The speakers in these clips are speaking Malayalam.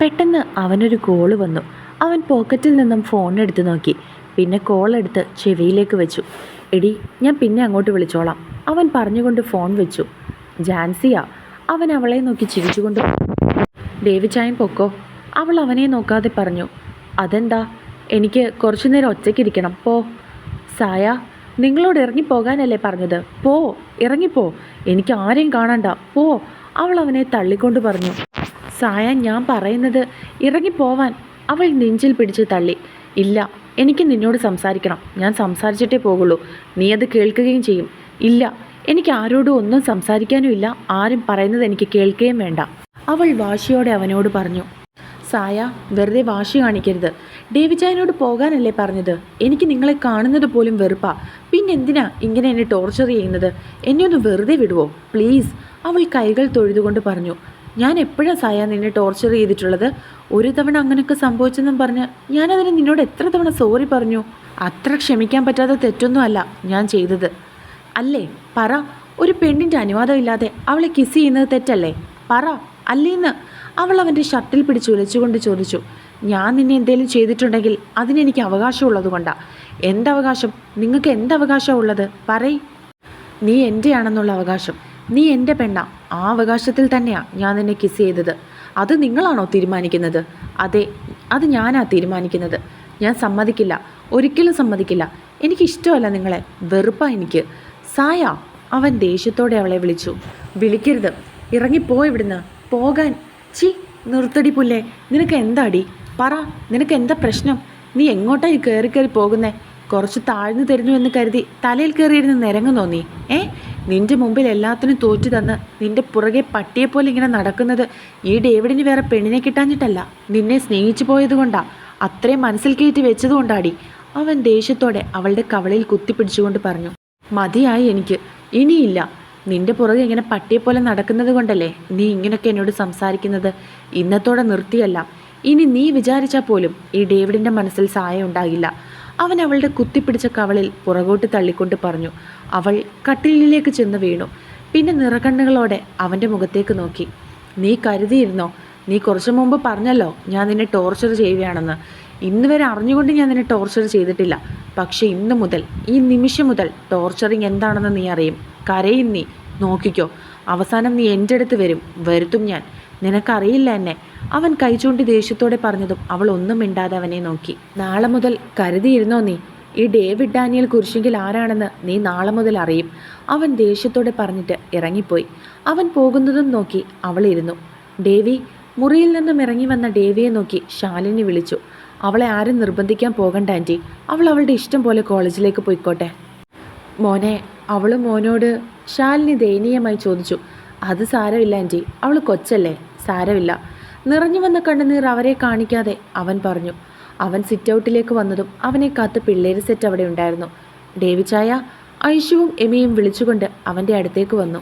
പെട്ടെന്ന് അവനൊരു കോൾ വന്നു. അവൻ പോക്കറ്റിൽ നിന്നും ഫോൺ എടുത്ത് നോക്കി. പിന്നെ കോൾ എടുത്ത് ചെവിയിലേക്ക് വെച്ചു. എടി ഞാൻ പിന്നെ അങ്ങോട്ട് വിളിച്ചോളാം. അവൻ പറഞ്ഞുകൊണ്ട് ഫോൺ വെച്ചു. ജാൻസിയാ അവൻ അവളെ നോക്കി ചിരിച്ചുകൊണ്ട് ദേവിച്ചായം പൊക്കോ. അവൾ അവനെ നോക്കാതെ പറഞ്ഞു. അതെന്താ? എനിക്ക് കുറച്ചു നേരം ഒറ്റയ്ക്കിരിക്കണം. പോ. സായ നിങ്ങളോട് ഇറങ്ങിപ്പോകാനല്ലേ പറഞ്ഞത്? പോ ഇറങ്ങിപ്പോ. എനിക്ക് ആരെയും കാണണ്ട. പോ. അവൾ അവനെ തള്ളിക്കൊണ്ട് പറഞ്ഞു. സായ ഞാൻ പറയുന്നത് ഇറങ്ങിപ്പോവാൻ അവൾ നെഞ്ചിൽ പിടിച്ച് തള്ളി. ഇല്ല എനിക്ക് നിന്നോട് സംസാരിക്കണം. ഞാൻ സംസാരിച്ചിട്ടേ പോകുള്ളൂ നീ അത് കേൾക്കുകയും ചെയ്യും. ഇല്ല എനിക്ക് ആരോടും ഒന്നും സംസാരിക്കാനും ഇല്ല. ആരും പറയുന്നത് എനിക്ക് കേൾക്കുകയും വേണ്ട. അവൾ വാശിയോടെ അവനോട് പറഞ്ഞു സായ വെറുതെ വാശി കാണിക്കരുത്. ഡേവിജായനോട് പോകാനല്ലേ പറഞ്ഞത്? എനിക്ക് നിങ്ങളെ കാണുന്നത് പോലും വെറുപ്പാ. പിന്നെന്തിനാ ഇങ്ങനെ എന്നെ ടോർച്ചർ ചെയ്യുന്നത്? എന്നെ ഒന്ന് വെറുതെ വിടുവോ? പ്ലീസ് അവൾ കൈകൾ തൊഴുതുകൊണ്ട് പറഞ്ഞു ഞാൻ എപ്പോഴാണ് സായ നിന്നെ ടോർച്ചർ ചെയ്തിട്ടുള്ളത്? ഒരു തവണ അങ്ങനെയൊക്കെ സംഭവിച്ചെന്നും പറഞ്ഞ് ഞാനതിന് നിന്നോട് എത്ര തവണ സോറി പറഞ്ഞു? അത്ര ക്ഷമിക്കാൻ പറ്റാത്ത തെറ്റൊന്നും അല്ല ഞാൻ ചെയ്തത്. അല്ലേ? പറ. ഒരു പെണ്ണിന്റെ അനുവാദമില്ലാതെ അവളെ കിസ് ചെയ്യുന്നത് തെറ്റല്ലേ? പറ. അല്ലേന്ന്? അവൾ അവന്റെ ഷർട്ടിൽ പിടിച്ച് ഉലച്ചുകൊണ്ട് ചോദിച്ചു. ഞാൻ നിന്നെ എന്തെങ്കിലും ചെയ്തിട്ടുണ്ടെങ്കിൽ അതിനെനിക്ക് അവകാശമുള്ളത് കൊണ്ടാ. എന്തവകാശം? നിങ്ങൾക്ക് എന്തവകാശമാണ് ഉള്ളത്? പറയ്. നീ എന്റെയാണെന്നുള്ള അവകാശം. നീ എന്റെ പെണ്ണ. ആ അവകാശത്തിൽ തന്നെയാണ് ഞാൻ നിന്നെ കിസ് ചെയ്തത്. അത് നിങ്ങളാണോ തീരുമാനിക്കുന്നത്? അതെ അത് ഞാനാ തീരുമാനിക്കുന്നത്. ഞാൻ സമ്മതിക്കില്ല. ഒരിക്കലും സമ്മതിക്കില്ല. എനിക്കിഷ്ടമല്ല നിങ്ങളെ. വെറുപ്പാ എനിക്ക്. സായ അവൻ ദേഷ്യത്തോടെ അവളെ വിളിച്ചു. വിളിക്കരുത്. ഇറങ്ങിപ്പോ ഇവിടുന്ന്. പോകാൻ. ചി നിർത്തടി പുല്ലേ. നിനക്ക് എന്താടി? പറ. നിനക്ക് എന്താ പ്രശ്നം? നീ എങ്ങോട്ടായി കയറി കയറി പോകുന്നേ? കുറച്ച് താഴ്ന്നു തരുന്നു എന്ന് കരുതി തലയിൽ കയറിയിരുന്ന് നിരങ്ങുന്നോ നീ? ഏ? നിന്റെ മുമ്പിൽ എല്ലാത്തിനും തോറ്റു തന്ന് നിന്റെ പുറകെ പട്ടിയെ പോലെ ഇങ്ങനെ നടക്കുന്നത് ഈ ഡേവിഡിന് വേറെ പെണ്ണിനെ കിട്ടാഞ്ഞിട്ടല്ല. നിന്നെ സ്നേഹിച്ചു പോയതുകൊണ്ടാ അത്രയും മനസ്സിൽ കയറ്റി വെച്ചതുകൊണ്ടാടി അവൻ ദേഷ്യത്തോടെ അവളുടെ കവളിൽ കുത്തിപ്പിടിച്ചുകൊണ്ട് പറഞ്ഞു മതിയായി എനിക്ക്. ഇനിയില്ല. നിന്റെ പുറകെ ഇങ്ങനെ പട്ടിയെ പോലെ നടക്കുന്നത് കൊണ്ടല്ലേ നീ ഇങ്ങനെയൊക്കെ എന്നോട് സംസാരിക്കുന്നത്? ഇന്നത്തോടെ നിർത്തിയല്ല. ഇനി നീ വിചാരിച്ചാൽ പോലും ഈ ഡേവിഡിന്റെ മനസ്സിൽ സായം ഉണ്ടാകില്ല. അവൻ അവളുടെ കുത്തിപ്പിടിച്ച കവളിൽ പുറകോട്ട് തള്ളിക്കൊണ്ട് പറഞ്ഞു അവൾ കട്ടിലിലേക്ക് ചെന്ന് വീണു. പിന്നെ നിറകണ്ണുകളോടെ അവന്റെ മുഖത്തേക്ക് നോക്കി. നീ കരുതിയിരുന്നോ? നീ കുറച്ചു മുമ്പ് പറഞ്ഞല്ലോ ഞാൻ നിന്നെ ടോർച്ചർ ചെയ്യുകയാണെന്ന്. ഇന്ന് വരെ അറിഞ്ഞുകൊണ്ട് ഞാൻ നിന്നെ ടോർച്ചർ ചെയ്തിട്ടില്ല. പക്ഷേ ഇന്ന് മുതൽ ഈ നിമിഷം മുതൽ ടോർച്ചറിങ് എന്താണെന്ന് നീ അറിയും. കരയും നീ. നോക്കിക്കോ. അവസാനം നീ എന്റെ അടുത്ത് വരും. വരുത്തും ഞാൻ. നിനക്കറിയില്ല എന്നെ. അവൻ കൈചൂണ്ടി ദേഷ്യത്തോടെ പറഞ്ഞതും അവൾ ഒന്നും മിണ്ടാതെ അവനെ നോക്കി. നാളെ മുതൽ കരുതിയിരുന്നോ നീ? ഈ ഡേവിഡ് ഡാനിയൽ കുരിശെങ്കിൽ ആരാണെന്ന് നീ നാളെ മുതൽ അറിയും. അവൻ ദേഷ്യത്തോടെ പറഞ്ഞിട്ട് ഇറങ്ങിപ്പോയി. അവൻ പോകുന്നതും നോക്കി അവളിരുന്നു ഡേവി മുറിയിൽ നിന്നും ഇറങ്ങി വന്ന ഡേവിയെ നോക്കി ശാലിനി വിളിച്ചു. അവളെ ആരും നിർബന്ധിക്കാൻ പോകണ്ട ആന്റി അവൾ അവളുടെ ഇഷ്ടം പോലെ കോളേജിലേക്ക് പോയിക്കോട്ടെ. മോനെ അവളും മോനോട് ശാലിനി ദയനീയമായി ചോദിച്ചു. അത് സാരമില്ല ആന്റി അവൾ കൊച്ചല്ലേ? സാരമില്ല. നിറഞ്ഞു വന്ന കണ്ണുനീർ അവരെ കാണിക്കാതെ അവൻ പറഞ്ഞു. അവൻ സിറ്റ് ഔട്ടിലേക്ക് വന്നതും അവനെ കാത്ത് പിള്ളേര് സെറ്റ് അവിടെ ഉണ്ടായിരുന്നു. ഡേവിച്ചായ ഐഷുവും എമിയും വിളിച്ചുകൊണ്ട് അവന്റെ അടുത്തേക്ക് വന്നു.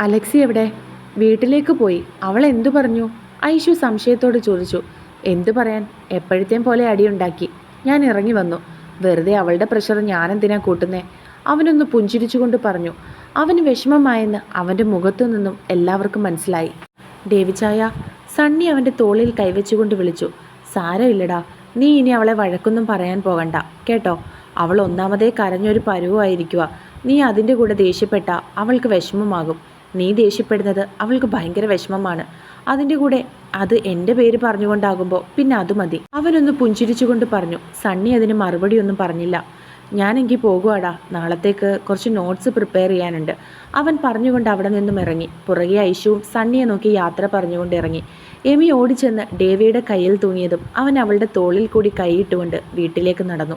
അലക്സി എവിടെ? വീട്ടിലേക്ക് പോയി. അവൾ എന്തു പറഞ്ഞു? ഐഷു സംശയത്തോട് ചോദിച്ചു. എന്തു പറയാൻ? എപ്പോഴത്തെയും പോലെ അടിയുണ്ടാക്കി ഞാൻ ഇറങ്ങി വന്നു. വെറുതെ അവളുടെ പ്രഷർ ഞാനെന്തിനാ കൂട്ടുന്നേ? അവനൊന്ന് പുഞ്ചിരിച്ചുകൊണ്ട് പറഞ്ഞു. അവന് വിഷമമായെന്ന് അവന്റെ മുഖത്തു നിന്നും എല്ലാവർക്കും മനസ്സിലായി. ഡേവിച്ചായ സണ്ണി അവന്റെ തോളിൽ കൈവച്ചുകൊണ്ട് വിളിച്ചു. സാരമില്ലടാ നീ ഇനി അവളെ വഴക്കൊന്നും പറയാൻ പോകണ്ട. കേട്ടോ? അവൾ ഒന്നാമതേ കരഞ്ഞൊരു പരുവായിരിക്കുക നീ അതിന്റെ കൂടെ ദേഷ്യപ്പെട്ട അവൾക്ക് വിഷമമാകും. നീ ദേഷ്യപ്പെടുന്നത് അവൾക്ക് ഭയങ്കര വിഷമമാണ്. അതിന്റെ കൂടെ അത് എന്റെ പേര് പറഞ്ഞുകൊണ്ടാകുമ്പോൾ പിന്നെ അത് മതി. അവനൊന്ന് പുഞ്ചിരിച്ചുകൊണ്ട് പറഞ്ഞു. സണ്ണി അതിന് മറുപടിയൊന്നും പറഞ്ഞില്ല. ഞാനെങ്കിൽ പോകുവാടാ. നാളത്തേക്ക് കുറച്ച് നോട്ട്സ് പ്രിപ്പയർ ചെയ്യാനുണ്ട്. അവൻ പറഞ്ഞുകൊണ്ട് അവിടെ നിന്നും ഇറങ്ങി. പുറകെ ഐശുവും സണ്ണിയെ നോക്കി യാത്ര പറഞ്ഞുകൊണ്ട് ഇറങ്ങി. എമി ഓടിച്ചെന്ന് ഡേവിയുടെ കയ്യിൽ തൂങ്ങിയതും അവൻ അവളുടെ തോളിൽ കൂടി കൈയിട്ടുകൊണ്ട് വീട്ടിലേക്ക് നടന്നു.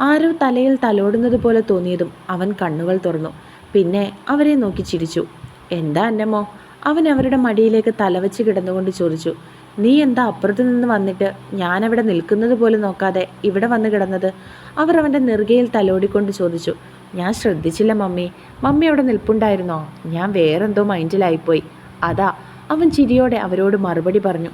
ആരോ തലയിൽ തലോടുന്നത് പോലെ തോന്നിയതും അവൻ കണ്ണുകൾ തുറന്നു. പിന്നെ അവരെ നോക്കി ചിരിച്ചു. എന്താ അന്നമ്മോ? അവൻ അവരുടെ മടിയിലേക്ക് തലവെച്ച് കിടന്നുകൊണ്ട് ചോദിച്ചു. നീ എന്താ അപ്പുറത്ത് നിന്ന് വന്നിട്ട് ഞാനവിടെ നിൽക്കുന്നത് പോലും നോക്കാതെ ഇവിടെ വന്ന് കിടന്നത്? അവർ അവന്റെ നെറുകയിൽ തലോടിക്കൊണ്ട് ചോദിച്ചു. ഞാൻ ശ്രദ്ധിച്ചില്ല മമ്മി. മമ്മി അവിടെ നിൽപ്പുണ്ടായിരുന്നോ? ഞാൻ വേറെന്തോ മൈൻഡിലായിപ്പോയി. അതാ അവൻ ചിരിയോടെ അവരോട് മറുപടി പറഞ്ഞു.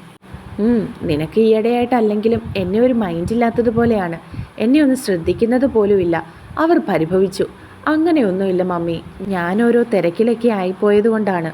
നിനക്ക് ഈയിടെയായിട്ടല്ലെങ്കിലും എന്നെ ഒരു മൈൻഡില്ലാത്തതുപോലെയാണ് എന്നെ ഒന്ന് ശ്രദ്ധിക്കുന്നത് പോലുമില്ല. അവർ പരിഭവിച്ചു. അങ്ങനെയൊന്നുമില്ല മമ്മി. ഞാനോരോ തിരക്കിലൊക്കെ ആയിപ്പോയത് കൊണ്ടാണ്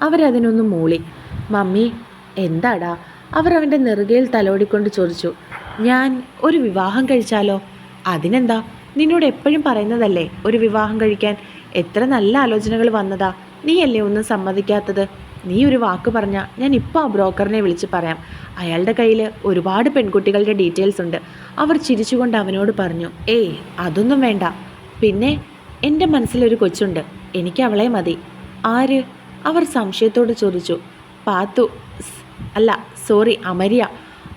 അവരതിനൊന്ന് മൂളി. മമ്മി എന്താടാ? അവർ അവന്റെ നെറുകയിൽ തലോടിക്കൊണ്ട് ചോദിച്ചു ഞാൻ ഒരു വിവാഹം കഴിച്ചാലോ? അതിനെന്താ? നിന്നോട് എപ്പോഴും പറയുന്നതല്ലേ ഒരു വിവാഹം കഴിക്കാൻ? എത്ര നല്ല ആലോചനകൾ വന്നതാ. നീയല്ലേ ഒന്നും സമ്മതിക്കാത്തത്? നീ ഒരു വാക്ക് പറഞ്ഞാൽ ഞാൻ ഇപ്പോൾ ആ ബ്രോക്കറിനെ വിളിച്ച് പറയാം. അയാളുടെ കയ്യിൽ ഒരുപാട് പെൺകുട്ടികളുടെ ഡീറ്റെയിൽസ് ഉണ്ട്. അവർ ചിരിച്ചുകൊണ്ട് അവനോട് പറഞ്ഞു ഏയ് അതൊന്നും വേണ്ട. പിന്നെ എന്റെ മനസ്സിലൊരു കൊച്ചുണ്ട്. എനിക്ക് അവളെ മതി. ആര്? അവർ സംശയത്തോട് ചോദിച്ചു പാത്തു. അല്ല സോറി അമരിയ.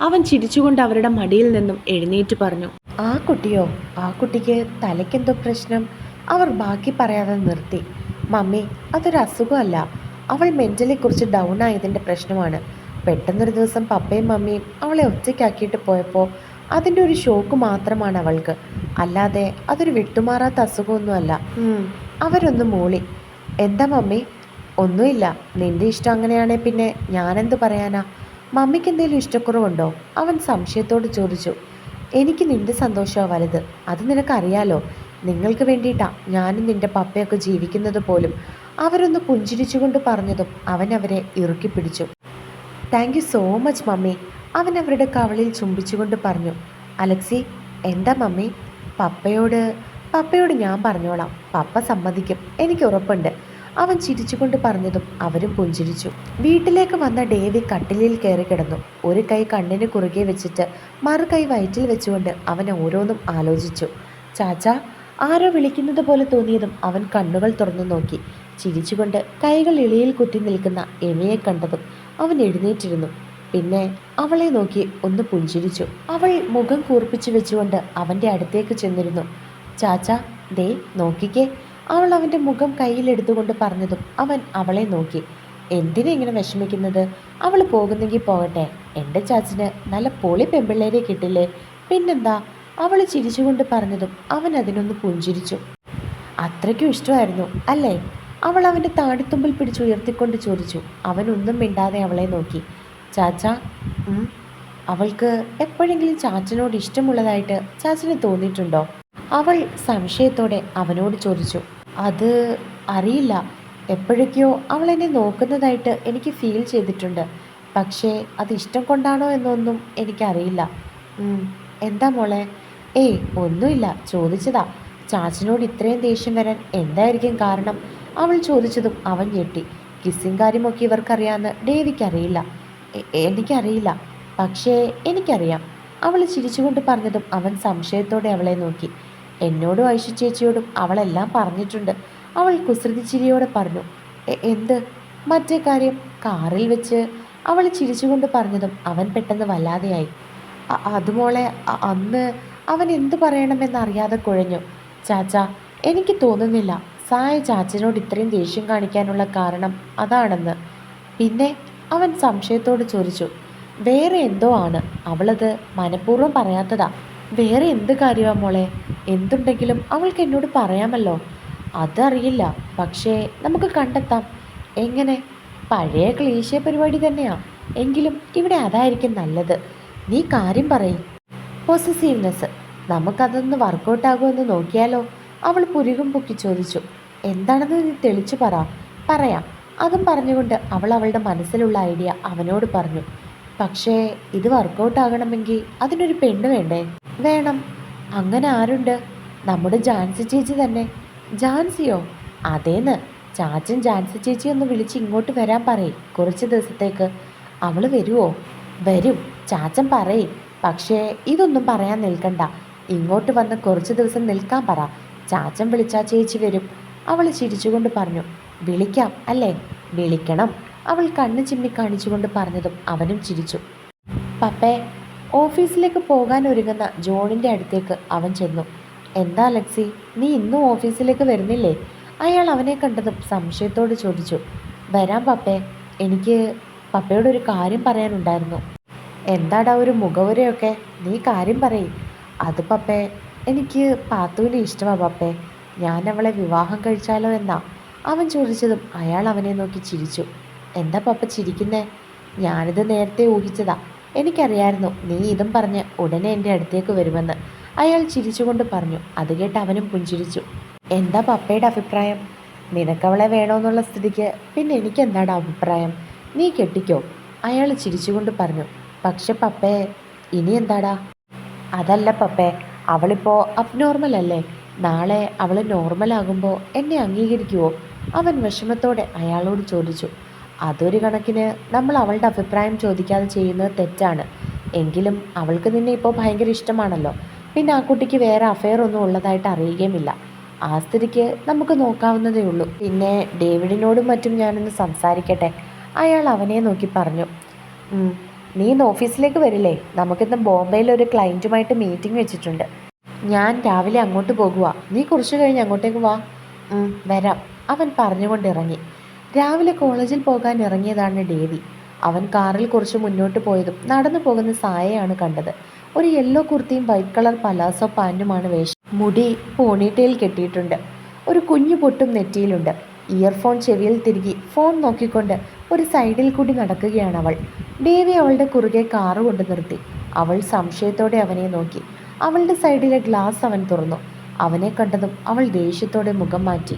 അവൻ ചിരിച്ചുകൊണ്ട് അവരുടെ മടിയിൽ നിന്നും എഴുന്നേറ്റ് പറഞ്ഞു. ആ കുട്ടിയോ ആ കുട്ടിക്ക് തലയ്ക്കെന്തോ പ്രശ്നം? അവർ ബാക്കി പറയാതെ നിർത്തി. മമ്മി അതൊരു അസുഖമല്ല. അവൾ മെന്റലി കുറച്ച് ഡൗൺ ആയതിന്റെ പ്രശ്നമാണ്. പെട്ടെന്നൊരു ദിവസം പപ്പയും മമ്മിയും അവളെ ഒറ്റയ്ക്കാക്കിയിട്ട് പോയപ്പോൾ അതിന്റെ ഒരു ഷോക്ക് മാത്രമാണ് അവൾക്ക്. അല്ലാതെ അതൊരു വിട്ടുമാറാത്ത അസുഖമൊന്നുമല്ല. അവരൊന്ന് മൂളി. എന്താ മമ്മി? ഒന്നുമില്ല. നിന്റെ ഇഷ്ടം അങ്ങനെയാണേ പിന്നെ ഞാനെന്ത് പറയാനാ? മമ്മിക്ക് എന്തെങ്കിലും ഇഷ്ടക്കുറവുണ്ടോ? അവൻ സംശയത്തോട് ചോദിച്ചു. എനിക്ക് നിന്റെ സന്തോഷമാണ് വലുത്. അത് നിനക്കറിയാലോ. നിങ്ങൾക്ക് വേണ്ടിയിട്ടാ ഞാനും നിന്റെ പപ്പയൊക്കെ ജീവിക്കുന്നത് പോലും. അവരൊന്ന് പുഞ്ചിരിച്ചുകൊണ്ട് പറഞ്ഞതും അവൻ അവരെ ഇറുക്കി പിടിച്ചു. Thank you so much mummy. അവൻ അവരുടെ കവളിൽ ചുംബിച്ചുകൊണ്ട് പറഞ്ഞു. അലക്സി എന്താ മമ്മി? പപ്പയോട് പപ്പയോട് ഞാൻ പറഞ്ഞോളാം. പപ്പ സമ്മതിക്കും. എനിക്ക് ഉറപ്പുണ്ട്. അവൻ ചിരിച്ചുകൊണ്ട് പറഞ്ഞതും അവരും പുഞ്ചിരിച്ചു. വീട്ടിലേക്ക് വന്ന ഡേവി കട്ടിലിൽ കയറി കിടന്നു. ഒരു കൈ കണ്ണിന് കുറുകെ വെച്ചിട്ട് മറു കൈ വയറ്റിൽ വെച്ചുകൊണ്ട് അവൻ ഓരോന്നും ആലോചിച്ചു. ചാച്ച ആരോ വിളിക്കുന്നത് പോലെ തോന്നിയതും അവൻ കണ്ണുകൾ തുറന്നു നോക്കി. ചിരിച്ചുകൊണ്ട് കൈകൾ ഇളിയിൽ കുത്തി നിൽക്കുന്ന എമയെ കണ്ടതും അവൻ എഴുന്നേറ്റിരുന്നു. പിന്നെ അവളെ നോക്കി ഒന്ന് പുഞ്ചിരിച്ചു. അവൾ മുഖം കൂർപ്പിച്ചു വെച്ചുകൊണ്ട് അവന്റെ അടുത്തേക്ക് ചെന്നിരുന്നു. ചാച്ച ദേ നോക്കിക്കേ. അവൾ അവന്റെ മുഖം കയ്യിലെടുത്തുകൊണ്ട് പറഞ്ഞതും അവൻ അവളെ നോക്കി. എന്തിനെ ഇങ്ങനെ വിഷമിക്കുന്നത്? അവൾ പോകുന്നെങ്കിൽ പോകട്ടെ. എന്റെ ചാച്ചിന് നല്ല പൊളി പെമ്പിള്ളേരെ കിട്ടില്ലേ? പിന്നെന്താ? അവൾ ചിരിച്ചുകൊണ്ട് പറഞ്ഞതും അവൻ അതിനൊന്ന് പുഞ്ചിരിച്ചു. അത്രയ്ക്കും ഇഷ്ടമായിരുന്നു അല്ലേ? അവൾ അവന്റെ താടിത്തുമ്പിൽ പിടിച്ച് ഉയർത്തിക്കൊണ്ട് ചോദിച്ചു. അവനൊന്നും മിണ്ടാതെ അവളെ നോക്കി. ചാച്ച അവൾക്ക് എപ്പോഴെങ്കിലും ചാച്ചനോട് ഇഷ്ടമുള്ളതായിട്ട് ചാച്ചന് തോന്നിയിട്ടുണ്ടോ? അവൾ സംശയത്തോടെ അവനോട് ചോദിച്ചു. അത് അറിയില്ല. എപ്പോഴൊക്കെയോ അവൾ എന്നെ നോക്കുന്നതായിട്ട് എനിക്ക് ഫീൽ ചെയ്തിട്ടുണ്ട്. പക്ഷേ അത് ഇഷ്ടം കൊണ്ടാണോ എന്നൊന്നും എനിക്കറിയില്ല. എന്താ മോളെ? ഏയ് ഒന്നുമില്ല. ചോദിച്ചതാ. ചാച്ചനോട് ഇത്രയും ദേഷ്യം വരാൻ എന്തായിരിക്കും കാരണം? അവൾ ചോദിച്ചതും അവൻ ഞെട്ടി. കിസ്സിങ് കാര്യമൊക്കെ ഇവർക്കറിയാമെന്ന് ഡേവിക്കറിയില്ല. എനിക്കറിയില്ല. പക്ഷേ എനിക്കറിയാം. അവൾ ചിരിച്ചുകൊണ്ട് പറഞ്ഞതും അവൻ സംശയത്തോടെ അവളെ നോക്കി. എന്നോടും ഐഷു ചേച്ചിയോടും അവളെല്ലാം പറഞ്ഞിട്ടുണ്ട്. അവൾ കുസൃതി ചിരിയോടെ പറഞ്ഞു എന്ത്? മറ്റേ കാര്യം? കാറിൽ വെച്ച്? അവൾ ചിരിച്ചുകൊണ്ട് പറഞ്ഞതും അവൻ പെട്ടെന്ന് വല്ലാതെയായി. അതുമോളെ അത് മോളെ അന്ന് അവൻ എന്തു പറയണമെന്നറിയാതെ കുഴഞ്ഞു. ചാച്ച എനിക്ക് തോന്നുന്നില്ല. സായ ചാച്ചനോട് ഇത്രയും ദേഷ്യം കാണിക്കാനുള്ള കാരണം അതാണെന്ന്. പിന്നെ അവൻ സംശയത്തോട് ചോദിച്ചു വേറെ എന്തോ ആണ്? അവളത് മനഃപൂർവം പറയാത്തതാ. വേറെ എന്ത് കാര്യമാണ് മോളെ? എന്തുണ്ടെങ്കിലും അവൾക്ക് എന്നോട് പറയാമല്ലോ. അതറിയില്ല. പക്ഷേ നമുക്ക് കണ്ടെത്താം. എങ്ങനെ? പഴയ ക്ലീശ പരിപാടി തന്നെയാ. എങ്കിലും ഇവിടെ അതായിരിക്കും നല്ലത്. നീ കാര്യം പറയും. പൊസസീവ്നെസ് നമുക്കതൊന്ന് വർക്കൗട്ട് ആകുമെന്ന് നോക്കിയാലോ? അവൾ പുരുകും പൊക്കി ചോദിച്ചു. എന്താണെന്ന് നീ തെളിച്ചു പറ. പറയാം. അതും പറഞ്ഞുകൊണ്ട് അവൾ അവളുടെ മനസ്സിലുള്ള ഐഡിയ അവനോട് പറഞ്ഞു. പക്ഷേ ഇത് വർക്കൗട്ട് ആകണമെങ്കിൽ അതിനൊരു പെണ്ണ് വേണ്ടേ? വേണം. അങ്ങനെ ആരുണ്ട്? നമ്മുടെ ജാൻസി ചേച്ചി തന്നെ. ജാൻസിയോ? അതേന്ന്. ചാച്ചൻ ജാൻസി ചേച്ചി ഒന്ന് വിളിച്ച് ഇങ്ങോട്ട് വരാൻ പറയും കുറച്ച് ദിവസത്തേക്ക്. അവൾ വരുമോ വരും. ചാച്ചൻ പറയും. പക്ഷേ ഇതൊന്നും പറയാൻ നിൽക്കണ്ട. ഇങ്ങോട്ട് വന്ന് കുറച്ച് ദിവസം നിൽക്കാൻ പറ. ചാച്ചൻ വിളിച്ചാ ചേച്ചി വരും. അവൾ ചിരിച്ചുകൊണ്ട് പറഞ്ഞു വിളിക്കാം അല്ലേ? വിളിക്കണം. അവൾ കണ്ണ് ചിമ്മി കാണിച്ചുകൊണ്ട് പറഞ്ഞതും അവനും ചിരിച്ചു. പപ്പേ ഓഫീസിലേക്ക് പോകാൻ ഒരുങ്ങുന്ന ജോണിന്റെ അടുത്തേക്ക് അവൻ ചെന്നു. എന്താ അലക്സി? നീ ഇന്നും ഓഫീസിലേക്ക് വരുന്നില്ലേ? അയാൾ അവനെ കണ്ടതും സംശയത്തോട് ചോദിച്ചു. വരാം പപ്പേ. എനിക്ക് പപ്പയോട് ഒരു കാര്യം പറയാനുണ്ടായിരുന്നു. എന്താടാ ഒരു മുഖവുരയൊക്കെ? നീ കാര്യം പറയും. അത് പപ്പേ എനിക്ക് പാത്തുവിനെ ഇഷ്ടമാണ് പപ്പേ. ഞാൻ അവളെ വിവാഹം കഴിച്ചാലോ എന്നാ? അവൻ ചോദിച്ചതും അയാൾ അവനെ നോക്കി ചിരിച്ചു. എന്താ പപ്പ ചിരിക്കുന്നേ? ഞാനിത് നേരത്തെ ഊഹിച്ചതാ. എനിക്കറിയായിരുന്നു നീ ഇതും പറഞ്ഞ് ഉടനെ എന്റെ അടുത്തേക്ക് വരുമെന്ന്. അയാൾ ചിരിച്ചുകൊണ്ട് പറഞ്ഞു. അത് കേട്ട് അവനും പുഞ്ചിരിച്ചു. എന്താ പപ്പയുടെ അഭിപ്രായം? നിനക്കവളെ വേണമെന്നുള്ള സ്ഥിതിക്ക് പിന്നെ എനിക്കെന്താണ് അഭിപ്രായം? നീ കെട്ടിക്കോ. അയാൾ ചിരിച്ചുകൊണ്ട് പറഞ്ഞു. പക്ഷെ പപ്പേ ഇനി എന്താടാ? അതല്ല പപ്പേ അവളിപ്പോൾ അബ്നോർമൽ അല്ലേ? നാളെ അവൾ നോർമൽ ആകുമ്പോൾ എന്നെ അംഗീകരിക്കുമോ അവൻ വിഷമത്തോടെ അയാളോട് ചോദിച്ചു. അതൊരു കണക്കിന് നമ്മൾ അവളുടെ അഭിപ്രായം ചോദിക്കാതെ ചെയ്യുന്നത് തെറ്റാണ്. എങ്കിലും അവൾക്ക് നിന്നെ ഇപ്പോൾ ഭയങ്കര ഇഷ്ടമാണല്ലോ. പിന്നെ ആ കുട്ടിക്ക് വേറെ അഫെയർ ഒന്നും ഉള്ളതായിട്ട് അറിയുകയുമില്ല. ആ സ്ഥിതിക്ക് നമുക്ക് നോക്കാവുന്നതേ ഉള്ളൂ. പിന്നെ ഡേവിഡിനോടും മറ്റും ഞാനൊന്ന് സംസാരിക്കട്ടെ? അയാൾ അവനെ നോക്കി പറഞ്ഞു. "ഉം, നീ ഇന്ന് ഓഫീസിലേക്ക് വരില്ലേ? നമുക്കിന്ന് ബോംബെയിൽ ഒരു ക്ലയന്റുമായിട്ട് മീറ്റിംഗ് വെച്ചിട്ടുണ്ട്. ഞാൻ രാവിലെ അങ്ങോട്ട് പോകുക നീ കുറച്ച് കഴിഞ്ഞ് അങ്ങോട്ടേക്ക് വാ. വരാം. അവൻ പറഞ്ഞുകൊണ്ട് ഇറങ്ങി രാവിലെ കോളേജിൽ പോകാൻ ഇറങ്ങിയതാണ് ഡേവി അവൻ കാറിൽ കുറച്ച് മുന്നോട്ട് പോയതും നടന്നു പോകുന്ന സായയാണ് കണ്ടത്. ഒരു യെല്ലോ കുർത്തിയും വൈറ്റ് കളർ പലാസോ പാന്റുമാണ് വേഷം മുടി പോണിട്ടയിൽ കെട്ടിയിട്ടുണ്ട്. ഒരു കുഞ്ഞു പൊട്ടും നെറ്റിയിലുണ്ട്. ഇയർഫോൺ ചെവിയിൽ തിരികെ ഫോൺ നോക്കിക്കൊണ്ട് ഒരു സൈഡിൽ കൂടി നടക്കുകയാണ് അവൾ. ഡേവി അവളുടെ കുറുകെ കാറ് കൊണ്ട് നിർത്തി. അവൾ സംശയത്തോടെ അവനെ നോക്കി. അവളുടെ സൈഡിലെ ഗ്ലാസ് അവൻ തുറന്നു. അവനെ കണ്ടതും അവൾ ദേഷ്യത്തോടെ മുഖം മാറ്റി.